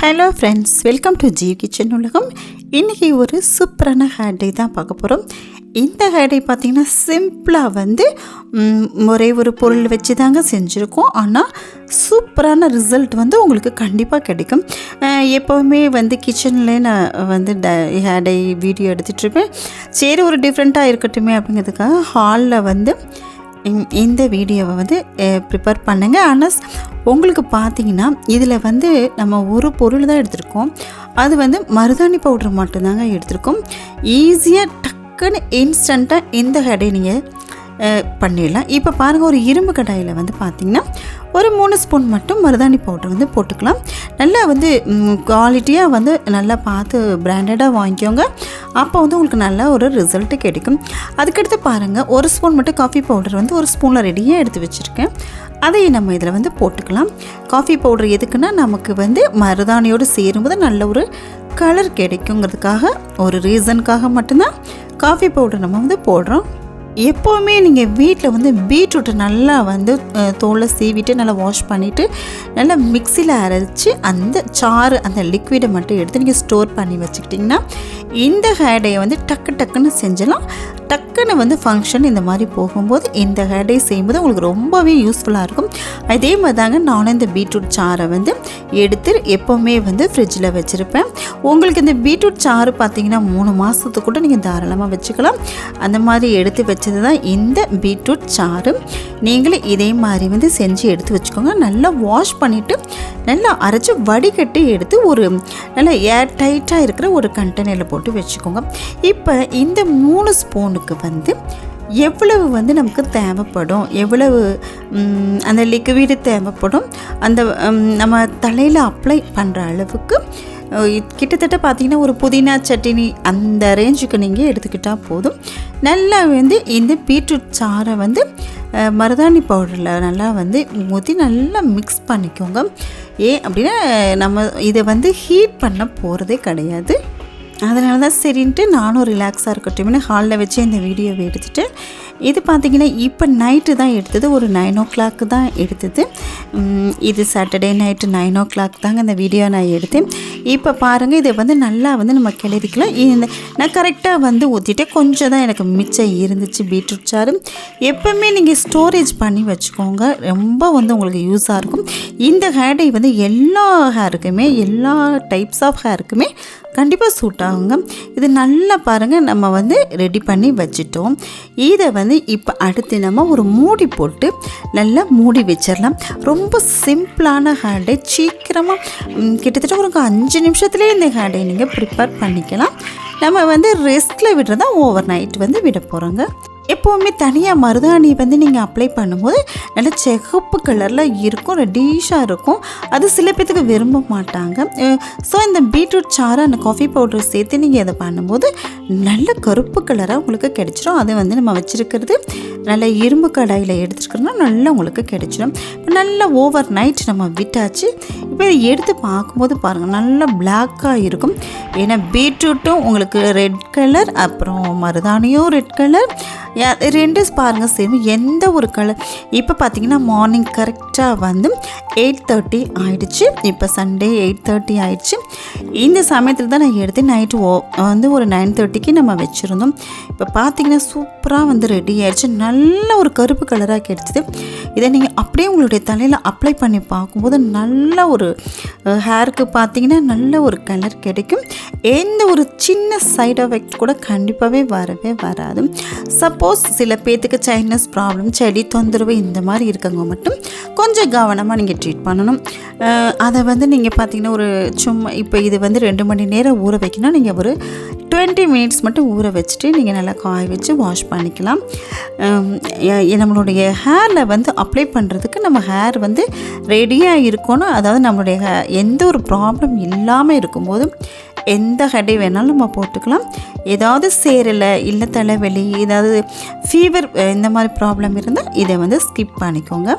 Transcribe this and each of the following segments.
Hello friends welcome to G Kitchen உலகம். இன்றைக்கி ஒரு சூப்பரான ஹேர் டே தான் பார்க்க போகிறோம் இந்த ஹேர் டே பார்த்திங்கன்னா சிம்பிளாக வந்து ஒரே ஒரு பொருள் வச்சு தாங்க செஞ்சுருக்கோம். ஆனால் சூப்பரான ரிசல்ட் வந்து உங்களுக்கு கண்டிப்பாக கிடைக்கும். எப்போவுமே வந்து கிச்சனில் நான் வந்து ட ஹேர் டே வீடியோ எடுத்துகிட்ருப்பேன் சரி ஒரு டிஃப்ரெண்ட்டாக இருக்கட்டுமே அப்படிங்கிறதுக்காக ஹாலில் வந்து இந்த- இந்த வீடியோவை வந்து ப்ரிப்பேர் பண்ணுங்கள் ஆனால் உங்களுக்கு பார்த்தீங்கன்னா இதில் வந்து நம்ம ஒரு பொருள் தான் எடுத்திருக்கோம். அது வந்து மருதாணி பவுடர் மட்டும்தாங்க எடுத்திருக்கோம். ஈஸியாக டக்குன்னு இன்ஸ்டண்ட்டாக இந்த கடையை நீங்கள் பண்ணிடலாம். இப்போ பாருங்கள் ஒரு இரும்பு கடாயில் வந்து பார்த்தீங்கன்னா ஒரு மூணு ஸ்பூன் மட்டும் மருதாணி பவுடர் வந்து போட்டுக்கலாம். நல்லா வந்து குவாலிட்டியாக வந்து நல்லா பார்த்து பிராண்டடாக வாங்கிக்கோங்க. அப்போ வந்து உங்களுக்கு நல்ல ஒரு ரிசல்ட்டு கிடைக்கும். அதுக்கடுத்து பாருங்கள் ஒரு ஸ்பூன் மட்டும் காஃபி பவுடர் வந்து ஒரு ஸ்பூனில் ரெடியாக எடுத்து வச்சுருக்கேன். அதையும் நம்ம இதில் வந்து போட்டுக்கலாம். காஃபி பவுடர் எதுக்குன்னா நமக்கு வந்து மருதாணியோடு சேரும்போது நல்ல ஒரு கலர் கிடைக்குங்கிறதுக்காக ஒரு ரீசனுக்காக மட்டும்தான் காஃபி பவுடர் நம்ம வந்து போடுறோம். எப்போவுமே நீங்கள் வீட்டில் வந்து பீட்ரூட்டை நல்லா வந்து தோலை சீவிட்டு நல்லா வாஷ் பண்ணிவிட்டு நல்லா மிக்சியில் அரைச்சி அந்த சாறு அந்த லிக்விடை மட்டும் எடுத்து நீங்கள் ஸ்டோர் பண்ணி வச்சுக்கிட்டிங்கன்னா இந்த ஹேடையை வந்து டக்கு டக்குன்னு செஞ்சலாம். டக்குன்னு வந்து ஃபங்க்ஷன் இந்த மாதிரி போகும்போது இந்த ஹேடை செய்யும்போது உங்களுக்கு ரொம்பவே யூஸ்ஃபுல்லாக இருக்கும். அதே மாதிரி தாங்க நானும் இந்த பீட்ரூட் சாறை வந்து எடுத்து எப்போவுமே வந்து ஃப்ரிட்ஜில் வச்சுருப்பேன். உங்களுக்கு இந்த பீட்ரூட் சாறு பார்த்தீங்கன்னா மூணு மாதத்துக்கு கூட நீங்கள் தாராளமாக வச்சுக்கலாம். அந்த மாதிரி எடுத்து வச்சது தான் இந்த பீட்ரூட் சாறு. நீங்களும் இதே மாதிரி வந்து செஞ்சு எடுத்து வச்சுக்கோங்க. நல்லா வாஷ் பண்ணிவிட்டு நல்லா அரைச்சி வடிகட்டி எடுத்து ஒரு நல்லா ஏர் டைட்டாக இருக்கிற ஒரு கண்டெய்னரில் போட்டு வச்சுக்கோங்க. இப்போ இந்த மூணு ஸ்பூன் ஸ்பூனுக்கு வந்து எவ்வளவு வந்து நமக்கு தேவைப்படும்? எவ்வளவு அந்த லிக்விடு தேவைப்படும்? அந்த நம்ம தலையில் அப்ளை பண்ணுற அளவுக்கு கிட்டத்தட்ட பார்த்தீங்கன்னா ஒரு புதினா சட்னி அந்த ரேஞ்சுக்கு நீங்கள் எடுத்துக்கிட்டால் போதும். நல்லா வந்து இந்த பீட்ரூட் சாறை வந்து மருதாணி பவுடரில் நல்லா வந்து ஊற்றி நல்லா மிக்ஸ் பண்ணிக்கோங்க. ஏன் அப்படின்னா நம்ம இதை வந்து ஹீட் பண்ண போகிறதே கிடையாது. அதனால தான் சரின்ட்டு நானும் ரிலாக்ஸாக இருக்கட்டும்னு ஹாலில் வச்சு இந்த வீடியோவை எடுத்துகிட்டு இது பார்த்தீங்கன்னா இப்போ நைட்டு தான் எடுத்தது. ஒரு நைன் ஓ கிளாக்கு தான் எடுத்தது. இது Saturday night nine o'clock தாங்க இந்த வீடியோ நான் எடுத்தேன். இப்போ பாருங்கள் இதை வந்து நல்லா வந்து நம்ம கிளறிக்கலாம். இந்த நான் கரெக்டாக வந்து ஊற்றிட்டேன் கொஞ்சம் தான் எனக்கு மிச்சம் இருந்துச்சு பீட்ரூட் சாறு. எப்போவுமே நீங்கள் ஸ்டோரேஜ் பண்ணி வச்சுக்கோங்க. ரொம்ப வந்து உங்களுக்கு யூஸாக இருக்கும். இந்த ஹேர் டை வந்து எல்லா ஹேருக்குமே எல்லா டைப்ஸ் ஆஃப் ஹேருக்குமே கண்டிப்பாக சூட் ஆகுங்க இது நல்லா பாருங்கள் நம்ம வந்து ரெடி பண்ணி வச்சுட்டோம். இதை வந்து இப்போ அடுத்து நம்ம ஒரு மூடி போட்டு நல்லா மூடி வச்சிடலாம். ரொம்ப சிம்பிளான ஹேண்டை சீக்கிரமாக கிட்டத்தட்ட ஒரு அஞ்சு நிமிஷத்துலேயே இந்த ஹேண்டை நீங்கள் ப்ரிப்பேர் பண்ணிக்கலாம். நம்ம வந்து ரெஸ்ட்டில் விடுறதா ஓவர் நைட் வந்து விட போகிறோங்க எப்போவுமே தனியாக மருதாணி வந்து நீங்கள் அப்ளை பண்ணும்போது நல்ல சிகப்பு கலரில் இருக்கும் ரெடிஷாக இருக்கும். அது சில பேர்த்துக்கு விரும்ப மாட்டாங்க. ஸோ இந்த பீட்ரூட் சாறு அந்த காஃபி பவுடர் சேர்த்து நீங்கள் இதை பண்ணும்போது நல்ல கருப்பு கலராக உங்களுக்கு கிடச்சிரும். அதை வந்து நம்ம வச்சுருக்கிறது. நல்ல இரும்பு கடாயில் எடுத்துருக்கோம்னா நல்லா உங்களுக்கு கிடைச்சிடும் இப்போ நல்லா ஓவர் நைட் நம்ம விட்டாச்சு. இப்போ எடுத்து பார்க்கும்போது பாருங்கள் நல்லா பிளாக்காக இருக்கும். ஏன்னா பீட்ரூட்டும் உங்களுக்கு ரெட் கலர் அப்புறம் மருதாணியும் ரெட் கலர் ரெண்டு பாருங்கள் சேம் எந்த ஒரு கலர் இப்போ பார்த்தீங்கன்னா மார்னிங் கரெக்டாக வந்து எயிட் தேர்ட்டி ஆயிடுச்சு. இப்போ சண்டே எயிட் தேர்ட்டி ஆயிடுச்சு. இந்த சமயத்தில் தான் நான் எடுத்து நைட்டு ஓ வந்து ஒரு நைன் தேர்ட்டிக்கு நம்ம வச்சுருந்தோம். இப்போ பார்த்தீங்கன்னா சூப்பராக வந்து ரெடி ஆயிடுச்சு. நல்ல ஒரு கருப்பு கலராக கிடைச்சிது. இதை நீங்கள் அப்படியே உங்களுடைய தலையில் அப்ளை பண்ணி பார்க்கும்போது நல்ல ஒரு ஹேருக்கு பார்த்தீங்கன்னா நல்ல ஒரு கலர் கிடைக்கும். எந்த ஒரு சின்ன சைடு எஃபெக்ட் கூட கண்டிப்பாகவே வரவே வராது. சப்போஸ் சில பேர்த்துக்கு சைனஸ் ப்ராப்ளம் செடி தொந்தரவு இந்த மாதிரி இருக்கவங்க மட்டும் கொஞ்சம் கவனமாக நீங்கள் ட்ரீட் பண்ணணும். அதை வந்து நீங்கள் பார்த்தீங்கன்னா ஒரு சும்மா இப்போ இது வந்து ரெண்டு மணி நேரம் ஊற வைக்கணும் நீங்கள் ஒரு டுவெண்ட்டி மினிட்ஸ் மட்டும் ஊற வச்சுட்டு நீங்கள் நல்லா காய வச்சு வாஷ் பண்ணிக்கலாம். நம்மளுடைய ஹேரில் வந்து அப்ளை பண்ணுறதுக்கு நம்ம ஹேர் வந்து ரெடியாக இருக்கணும். அதாவது நம்மளுடைய எந்த ஒரு ப்ராப்ளம் இல்லாமல் இருக்கும்போது எந்த ஹெடை வேணாலும் நம்ம போட்டுக்கலாம். ஏதாவது சேரலை இல்லை தலைவலி ஏதாவது ஃபீவர் இந்த மாதிரி ப்ராப்ளம் இருந்தால் இதை வந்து ஸ்கிப் பண்ணிக்கோங்க.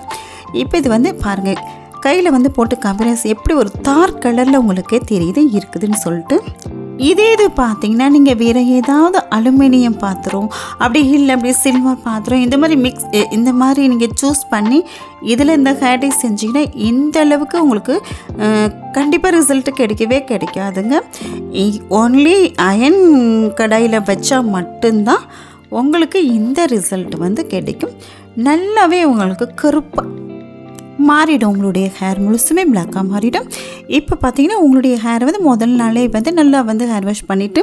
இப்போ இது வந்து பாருங்கள் கையில் வந்து போட்டு கம்பரேஸ் எப்படி ஒரு தார் கலரில் உங்களுக்கே தெரியுது இருக்குதுன்னு சொல்லிட்டு. இதே இது பார்த்தீங்கன்னா நீங்கள் வேறு ஏதாவது அலுமினியம் பாத்திரம் அப்படி இல்லை அப்படி சில்வர் பாத்திரம் இந்த மாதிரி மிக்ஸ் இந்த மாதிரி நீங்கள் சூஸ் பண்ணி இதில் இந்த ஹேர் டை செஞ்சிங்கன்னா இந்த அளவுக்கு உங்களுக்கு கண்டிப்பாக ரிசல்ட்டு கிடைக்கவே கிடைக்காதுங்க. ஓன்லி அயன் கடாயில் வச்சா மட்டும்தான் உங்களுக்கு இந்த ரிசல்ட் வந்து கிடைக்கும். நல்லாவே உங்களுக்கு கருப்பாக மாறிடும் உங்களுடைய ஹேர் முழுசுமே பிளாக்காக மாறிடும். இப்போ பார்த்தீங்கன்னா உங்களுடைய ஹேரை வந்து முதல் நாளே வந்து நல்லா வந்து ஹேர் வாஷ் பண்ணிவிட்டு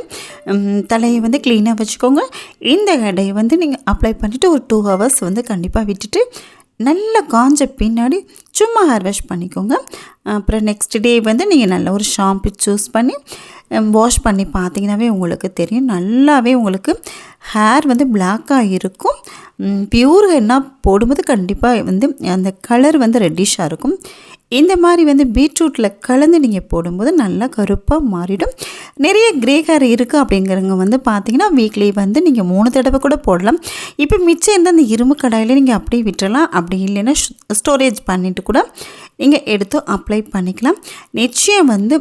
தலையை வந்து க்ளீனாக வச்சுக்கோங்க. இந்த கடையை வந்து நீங்கள் அப்ளை பண்ணிவிட்டு ஒரு டூ ஹவர்ஸ் வந்து கண்டிப்பாக விட்டுட்டு நல்லா காஞ்ச பின்னாடி சும்மா ஹேர் வாஷ் பண்ணிக்கோங்க. அப்புறம் நெக்ஸ்ட் டே வந்து நீங்கள் நல்ல ஒரு ஷாம்பு சூஸ் பண்ணி வாஷ் பண்ணி பார்த்தீங்கன்னாவே உங்களுக்கு தெரியும். நல்லாவே உங்களுக்கு ஹேர் வந்து பிளாக்காக இருக்கும். பியூர் ஹென்னா போடும்போது கண்டிப்பாக வந்து அந்த கலர் வந்து ரெட்டிஷாக இருக்கும். இந்த மாதிரி வந்து பீட்ரூட்டில் கலந்து நீங்கள் போடும்போது நல்லா கருப்பாக மாறிடும். நிறைய கிரே ஹேர் இருக்குது அப்படிங்கிறவங்க வந்து பார்த்தீங்கன்னா வீக்லி வந்து நீங்கள் மூணு தடவை கூட போடலாம். இப்போ மிச்சம் இருந்த அந்த இரும்பு கடாயில் நீங்கள் அப்படியே விட்டுறலாம். அப்படி இல்லைன்னா ஸ்டோரேஜ் பண்ணிவிட்டு கூட நீங்கள் எடுத்து அப்ளை பண்ணிக்கலாம். நிச்சயம் வந்து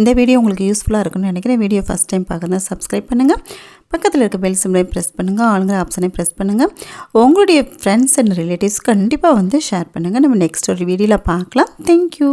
இந்த வீடியோ உங்களுக்கு யூஸ் யூஸ்ஃபுல்லாக இருக்கும்னு நினைக்கிறேன். வீடியோ ஃபஸ்ட் டைம் பார்க்குறதா சப்ஸ்கிரைப் பண்ணுங்கள் பக்கத்தில் இருக்க பெல் சிம்லையும் ப்ரெஸ் பண்ணுங்கள் ஆளுங்கிற ஆப்ஷனையும் ப்ரெஸ் பண்ணுங்கள் உங்களுடைய ஃப்ரெண்ட்ஸ் அண்ட் ரிலேட்டிவ்ஸ் கண்டிப்பாக வந்து ஷேர் பண்ணுங்கள் நம்ம நெக்ஸ்ட் ஒரு வீடியோவில் பார்க்கலாம். தேங்க்யூ